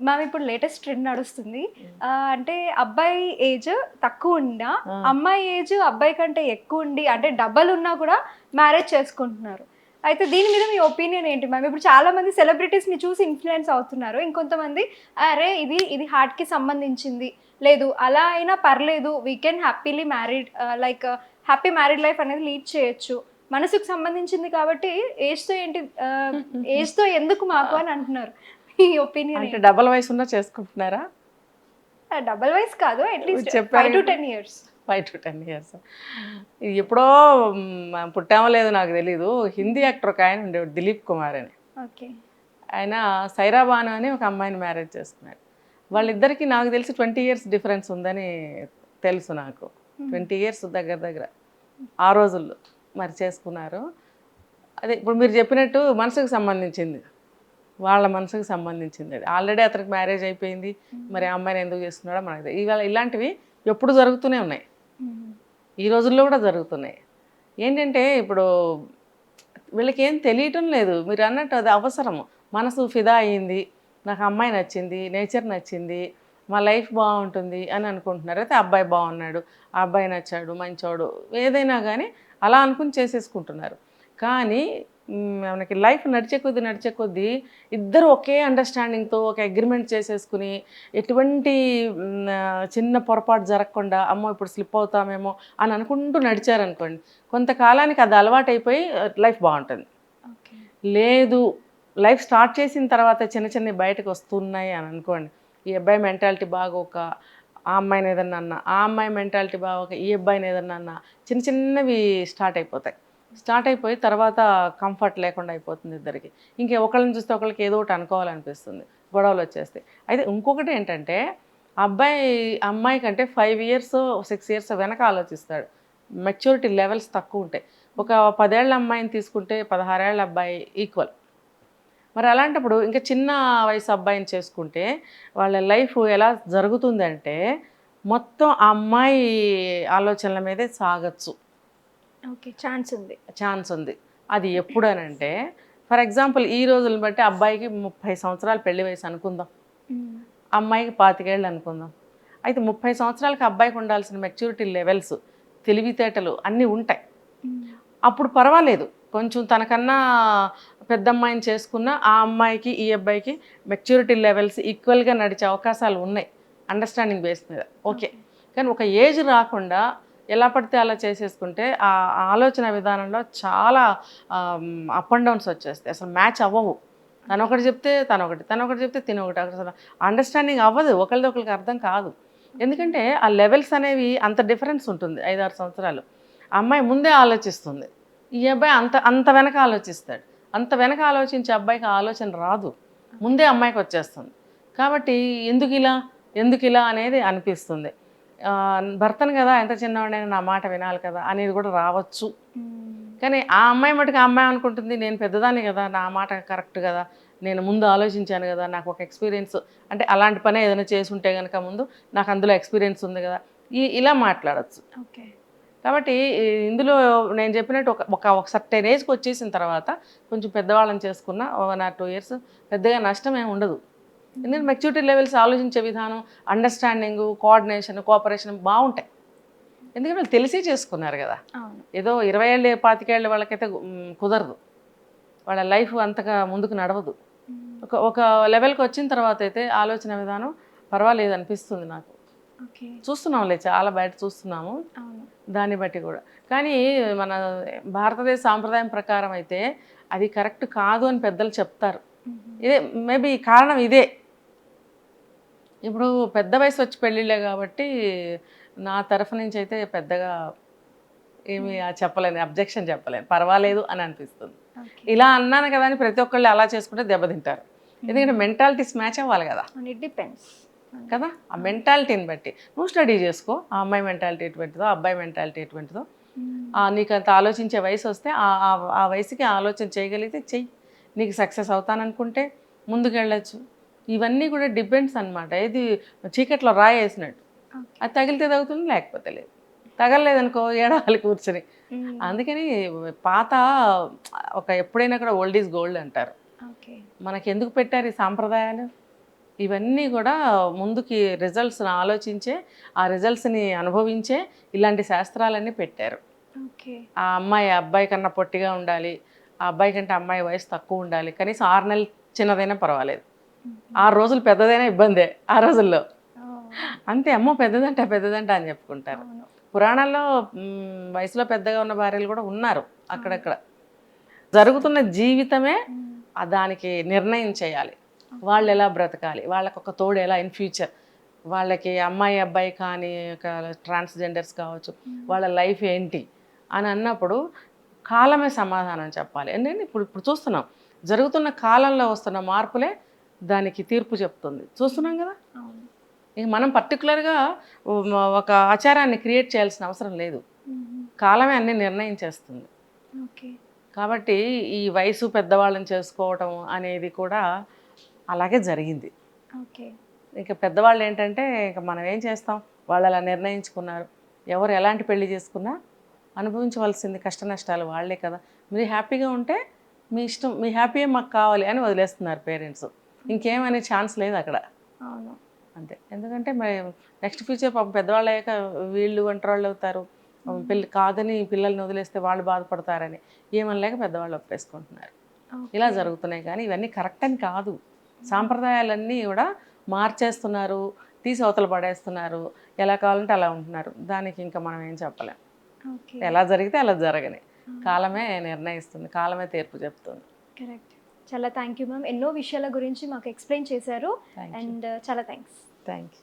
Ma'am ఇప్పుడు latest trend నడుస్తుంది. అంటే అబ్బాయి ఏజ్ తక్కువ ఉన్నా అమ్మాయి ఏజ్ అబ్బాయి కంటే ఎక్కువ ఉండి అంటే డబ్బల్ ఉన్నా కూడా మ్యారేజ్ చేసుకుంటున్నారు. అయితే దీని మీద మీ ఒపీనియన్ ఏంటి మ్యామ్ ఇప్పుడు చాలా మంది సెలబ్రిటీస్ని చూసి ఇన్ఫ్లుయెన్స్ అవుతున్నారు. ఇంకొంతమంది అరే ఇది ఇది హార్ట్కి సంబంధించింది. లేదు అలా అయినా పర్లేదు we can happily married like happy married life అనేది లీడ్ చేయొచ్చు. మనసుకు సంబంధించింది కాబట్టి ఏజ్తో ఏంటి ఏజ్తో ఎందుకు మాకు? అని అంటున్నారు. మీ ఒపీనియన్ అంటే డబల్ వయసు ఉన్నా చేసుకుంటున్నారా? డబల్ వైస్ కాదు at least five to. Ten years five to ten years. ఎప్పుడో పుట్టామో లేదో నాకు తెలీదు. హిందీ యాక్టర్ ఒక ఆయన ఉండేవాడు దిలీప్ కుమార్ అని. ఓకే. ఆయన సైరాబాను అని ఒక అమ్మాయిని మ్యారేజ్ చేసుకున్నాడు. వాళ్ళిద్దరికి నాకు తెలిసి ట్వంటీ ఇయర్స్ డిఫరెన్స్ ఉందని తెలుసు నాకు. ట్వంటీ ఇయర్స్ దగ్గర దగ్గర. ఆ రోజుల్లో మరి చేసుకున్నారు. అదే ఇప్పుడు మీరు చెప్పినట్టు మనసుకు సంబంధించింది. వాళ్ళ మనసుకు సంబంధించింది అది. ఆల్రెడీ అతనికి మ్యారేజ్ అయిపోయింది. మరి ఆ అమ్మాయిని ఎందుకు చేస్తున్నాడో మనకి. ఇవాళ ఇలాంటివి ఎప్పుడు జరుగుతూనే ఉన్నాయి. ఈ రోజుల్లో కూడా జరుగుతున్నాయి. ఏంటంటే ఇప్పుడు వీళ్ళకి ఏం తెలియటం లేదు. మీరు అన్నట్టు అది అవసరము. మనసు ఫిదా అయింది. నాకు అమ్మాయి నచ్చింది నేచర్ నచ్చింది మా లైఫ్ బాగుంటుంది అని అనుకుంటున్నారు. అయితే అబ్బాయి బాగున్నాడు ఆ అబ్బాయి నచ్చాడు మంచోడు ఏదైనా కానీ అలా అనుకుని చేసేసుకుంటున్నారు. కానీ మనకి లైఫ్ నడిచే కొద్దీ నడిచే కొద్దీ ఇద్దరు ఒకే అండర్స్టాండింగ్తో ఒక అగ్రిమెంట్ చేసేసుకుని ఎటువంటి చిన్న పొరపాటు జరగకుండా అమ్మో ఇప్పుడు స్లిప్ అవుతామేమో అని అనుకుంటూ నడిచారనుకోండి కొంతకాలానికి అది అలవాటైపోయి లైఫ్ బాగుంటుంది. లేదు లైఫ్ స్టార్ట్ చేసిన తర్వాత చిన్న చిన్న బయటకు వస్తున్నాయి అని అనుకోండి ఈ అబ్బాయి మెంటాలిటీ బాగోక ఆ అమ్మాయిని ఏదన్నా అన్న ఆ అమ్మాయి మెంటాలిటీ బాగోక ఈ అబ్బాయిని ఏదన్నా అన్న చిన్న చిన్నవి స్టార్ట్ అయిపోతాయి. స్టార్ట్ అయిపోయి తర్వాత కంఫర్ట్ లేకుండా అయిపోతుంది ఇద్దరికి. ఇంకే ఒకళ్ళని చూస్తే ఒకళ్ళకి ఏదో ఒకటి అనుకోవాలనిపిస్తుంది గొడవలు వచ్చేస్తాయి. అయితే ఇంకొకటి ఏంటంటే అబ్బాయి అమ్మాయి కంటే ఫైవ్ ఇయర్స్ సిక్స్ ఇయర్స్ వెనక ఆలోచిస్తాడు. మెచ్యూరిటీ లెవెల్స్ తక్కువ ఉంటాయి. ఒక పదేళ్ళ అమ్మాయిని తీసుకుంటే పదహారేళ్ళ అబ్బాయి ఈక్వల్ మరి అలాంటప్పుడు ఇంకా చిన్న వయసు అబ్బాయిని చేసుకుంటే వాళ్ళ లైఫ్ ఎలా జరుగుతుందంటే మొత్తం ఆ అమ్మాయి ఆలోచనల మీదే సాగచ్చు. ఓకే ఛాన్స్ ఉంది. ఛాన్స్ ఉంది. అది ఎప్పుడనంటే ఫర్ ఎగ్జాంపుల్ ఈ రోజులను బట్టి అబ్బాయికి ముప్పై సంవత్సరాలు పెళ్ళి వయసు అనుకుందాం. అమ్మాయికి పాతికేళ్ళు అనుకుందాం. అయితే ముప్పై సంవత్సరాలకి అబ్బాయికి ఉండాల్సిన మెచ్యూరిటీ లెవెల్స్ తెలివితేటలు అన్నీ ఉంటాయి. అప్పుడు పర్వాలేదు. కొంచెం తనకన్నా పెద్ద అమ్మాయిని చేసుకున్న ఆ అమ్మాయికి ఈ అబ్బాయికి మెచ్యూరిటీ లెవెల్స్ ఈక్వల్గా నడిచే అవకాశాలు ఉన్నాయి. అండర్స్టాండింగ్ బేస్ మీద. ఓకే. కానీ ఒక ఏజ్ రాకుండా ఎలా పడితే అలా చేసేసుకుంటే ఆ ఆలోచన విధానంలో చాలా అప్ అండ్ డౌన్స్ వచ్చేస్తాయి. అసలు మ్యాచ్ అవ్వవు. తను ఒకటి చెప్తే తను ఒకటి తను ఒకటి చెప్తే తిన ఒకటి అసలు అండర్స్టాండింగ్ అవ్వదు. ఒకరిది ఒకరికి అర్థం కాదు. ఎందుకంటే ఆ లెవెల్స్ అనేవి అంత డిఫరెన్స్ ఉంటుంది ఐదారు సంవత్సరాలు. ఆ అమ్మాయి ముందే ఆలోచిస్తుంది. ఈ అబ్బాయి అంత అంత వెనక ఆలోచిస్తాడు. అంత వెనక ఆలోచించే అబ్బాయికి ఆలోచన రాదు. ముందే అమ్మాయికి వచ్చేస్తుంది. కాబట్టి ఎందుకు ఇలా ఎందుకు ఇలా అనేది అనిపిస్తుంది. భర్తను కదా ఎంత చిన్నవాడైనా నా మాట వినాలి కదా అనేది కూడా రావచ్చు. కానీ ఆ అమ్మాయి మటుకు ఆ అమ్మాయి అనుకుంటుంది నేను పెద్దదాన్ని కదా నా మాట కరెక్ట్ కదా నేను ముందు ఆలోచించాను కదా నాకు ఒక ఎక్స్పీరియన్స్ అంటే అలాంటి పని ఏదైనా చేసి ఉంటే కనుక ముందు నాకు అందులో ఎక్స్పీరియన్స్ ఉంది కదా ఈ ఇలా మాట్లాడచ్చు. ఓకే. కాబట్టి ఇందులో నేను చెప్పినట్టు ఒక ఒక ఒక సర్టెన్ ఏజ్కి వచ్చేసిన తర్వాత కొంచెం పెద్దవాళ్ళని చేసుకున్న వన్ ఆర్ టూ ఇయర్స్ పెద్దగా నష్టం ఏమి ఉండదు. ఎందుకంటే మెచ్యూరిటీ లెవెల్స్ ఆలోచించే విధానం అండర్స్టాండింగ్ కోఆర్డినేషన్ కోఆపరేషన్ బాగుంటాయి. ఎందుకంటే వాళ్ళు తెలిసే చేసుకున్నారు కదా. ఏదో ఇరవై ఏళ్ళు పాతికేళ్ళ వాళ్ళకైతే కుదరదు. వాళ్ళ లైఫ్ అంతగా ముందుకు నడవదు. ఒక ఒక లెవెల్కి వచ్చిన తర్వాత అయితే ఆలోచన విధానం పర్వాలేదు అనిపిస్తుంది నాకు. చూస్తున్నాంలే చాలా బయట చూస్తున్నాము. దాన్ని బట్టి కూడా. కానీ మన భారతదేశ సాంప్రదాయం ప్రకారం అయితే అది కరెక్ట్ కాదు అని పెద్దలు చెప్తారు. ఇదే మేబీ కారణం ఇదే. ఇప్పుడు పెద్ద వయసు వచ్చి పెళ్ళిళ్ళే కాబట్టి నా తరఫు నుంచి అయితే పెద్దగా ఏమి చెప్పలేను అబ్జెక్షన్ చెప్పలేను. పర్వాలేదు అని అనిపిస్తుంది. ఇలా అన్నాను కదా అని ప్రతి ఒక్కళ్ళు అలా చేసుకుంటే దెబ్బతింటారు ఎందుకంటే మెంటాలిటీస్ మ్యాచ్ అవ్వాలి కదా. ఇట్ డిపెండ్స్ కదా? ఆ మెంటాలిటీని బట్టి. నువ్వు స్టడీ చేసుకో ఆ అమ్మాయి మెంటాలిటీ ఎటువంటిదో ఆ అబ్బాయి మెంటాలిటీ ఎటువంటిదో. నీకు అంత ఆలోచించే వయసు వస్తే ఆ- ఆ- ఆ వయసుకి ఆలోచన చేయగలిగితే చెయ్యి. నీకు సక్సెస్ అవుతాననుకుంటే ముందుకు వెళ్ళచ్చు ఇవన్నీ కూడా డిపెండ్స్ అన్నమాట. ఇది చీకట్లో రాయి వేసినట్టు అది తగిలితే తగ్గుతుంది లేకపోతే లేదు. తగలలేదనుకో ఏడవాలి కూర్చొని. అందుకని పాత ఒక ఎప్పుడైనా కూడా ఓల్డ్ ఈజ్ గోల్డ్ అంటారు. మనకి ఎందుకు పెట్టారు ఈ సాంప్రదాయాలు? ఇవన్నీ కూడా ముందుకి రిజల్ట్స్ని ఆలోచించే ఆ రిజల్ట్స్ని అనుభవించే ఇలాంటి శాస్త్రాలన్నీ పెట్టారు. ఓకే. ఆ అమ్మాయి అబ్బాయి కన్నా పొట్టిగా ఉండాలి ఆ అబ్బాయి కంటే అమ్మాయి వయసు తక్కువ ఉండాలి కనీసం ఆరు నెలలు చిన్నదైనా పర్వాలేదు. ఆరు రోజులు పెద్దదైనా ఇబ్బందే ఆ రోజుల్లో. అంతే అమ్మో పెద్దదంట పెద్దదంట అని చెప్పుకుంటారు. పురాణాల్లో వయసులో పెద్దగా ఉన్న భార్యలు కూడా ఉన్నారు అక్కడక్కడ. జరుగుతున్న జీవితమే దానికి నిర్ణయం చేయాలి. వాళ్ళు ఎలా బ్రతకాలి? వాళ్ళకి ఒక తోడు ఎలా ఇన్ ఫ్యూచర్ వాళ్ళకి అమ్మాయి అబ్బాయి కానీ ఒక ట్రాన్స్జెండర్స్ కావచ్చు వాళ్ళ లైఫ్ ఏంటి? అని అన్నప్పుడు కాలమే సమాధానం చెప్పాలి. ఎందుకంటే ఇప్పుడు ఇప్పుడు చూస్తున్నాం జరుగుతున్న కాలంలో వస్తున్న మార్పులే దానికి తీర్పు చెప్తుంది. చూస్తున్నాం కదా? ఇక మనం పర్టికులర్గా ఒక ఆచారాన్ని క్రియేట్ చేయాల్సిన అవసరం లేదు. కాలమే అన్ని నిర్ణయం చేస్తుంది. ఓకే. కాబట్టి ఈ వయసు పెద్దవాళ్ళని చేసుకోవటం అనేది కూడా అలాగే జరిగింది. ఓకే. ఇక పెద్దవాళ్ళు ఏంటంటే ఇక మనం ఏం చేస్తాం? వాళ్ళు అలా నిర్ణయించుకున్నారు. ఎవరు ఎలాంటి పెళ్ళి చేసుకున్నా అనుభవించవలసింది కష్ట నష్టాలు వాళ్ళే కదా. మీరు హ్యాపీగా ఉంటే మీ ఇష్టం మీ హ్యాపీ మాకు కావాలి అని వదిలేస్తున్నారు పేరెంట్స్. ఇంకేమనే ఛాన్స్ లేదు అక్కడ. అవును. అంతే. ఎందుకంటే మరి నెక్స్ట్ ఫ్యూచర్ పాపం పెద్దవాళ్ళు అయ్యాక వీళ్ళు ఒంటరాళ్ళు అవుతారు. పిల్ల కాదని పిల్లల్ని వదిలేస్తే వాళ్ళు బాధపడతారని ఏమనలేక పెద్దవాళ్ళు ఒప్పేసుకుంటున్నారు. ఇలా జరుగుతున్నాయి కానీ ఇవన్నీ కరెక్ట్ అని కాదు. సాంప్రదాయాలన్నీ కూడా మార్చేస్తున్నారు తీసి అవతల పడేస్తున్నారు. ఎలా కావాలంటే అలా ఉంటున్నారు. దానికి ఇంకా మనం ఏం చెప్పలేం. ఎలా జరిగితే అలా జరగని. కాలమే నిర్ణయిస్తుంది. కాలమే తీర్పు చెప్తుంది. కరెక్ట్. చాలా థ్యాంక్ యూ మ్యామ్ ఎన్నో విషయాల గురించి మాకు ఎక్స్ప్లెయిన్ చేశారు. అండ్ చాలా థ్యాంక్స్ థ్యాంక్ యూ